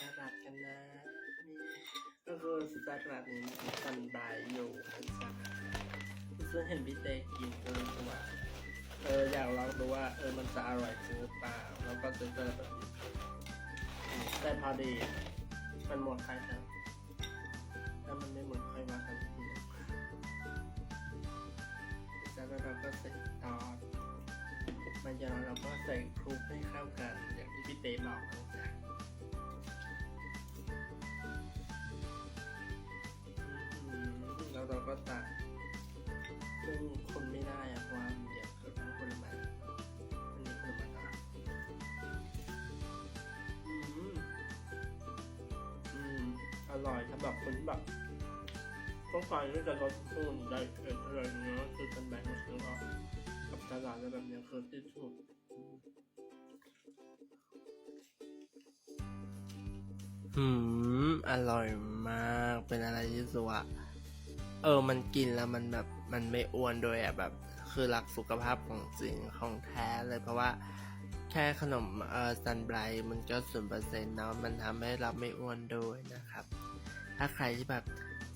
สลัดกันนะนี่ก็คือสลัดนี้มีสันใบอยู่นะจ๊ะซึ่งเห็นพี่เตกินก็รู้สึกว่าเอออยากลองดูว่าเออมันจะอร่อยจริงหรือเปล่าแล้วก็จะเจอแบบแต่พอดีมันหมดไปแล้วถ้ามันไม่หมดค่อยว่ากันทีจากนั้นเราก็ใส่ตอนมันจะเราก็ใส่คลุกให้เข้ากันอย่างที่พี่เตบอก ก็ตักซึ่งคนไม่ได้อะเพราะว่ามันเยอะเกินทั้งผลไม้อันนี้ผลไม้อะไรอืมอืมอร่อยถ้าแบบคนที่แบบต้องการที่จะลดต้นได้เกิดอะไรเงี้ยคือเป็นแบงค์แล้วก็กับตลาดอะไรแบบนี้คือที่สุดอืม อร่อยมาก เป็นอะไรที่สึกว่า เออมันกินแล้วมันแบบมันไม่อ้วนโดยอะแบบ คือรักสุขภาพของจริงของแท้เลยเพราะว่าแค่ขนมเอ่อซันไบรท์มันก็ศูนเปอร์เซ็นต์เนาะมันทำให้เราไม่อ้วนโดยนะครับ ถ้าใครที่แบบ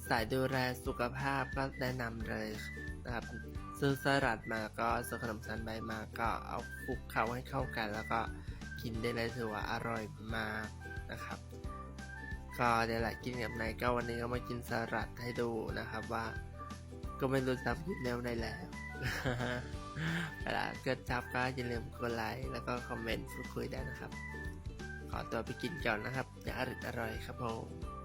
สายดูแลสุขภาพก็แนะนำเลยนะครับซื้อสลัดมาก็ซื้อขนมซันไบรมาก็เอาคลุกเคล้าให้เข้ากัน แล้วก็กินได้เลยถือว่าอร่อยมากนะครับ ก็เดี๋ยวแหละกินกับไหนก็วันนี้ก็มากินสลัดให้ดูนะครับว่า ก็ไม่รู้จะกินแนวไหนแล้วเวลาเกิดจับก็อย่าลืมกดไลค์แล้วก็คอมเมนต์พูดคุยได้นะครับ ขอตัวไปกินก่อนนะครับอย่าอร่อยครับผม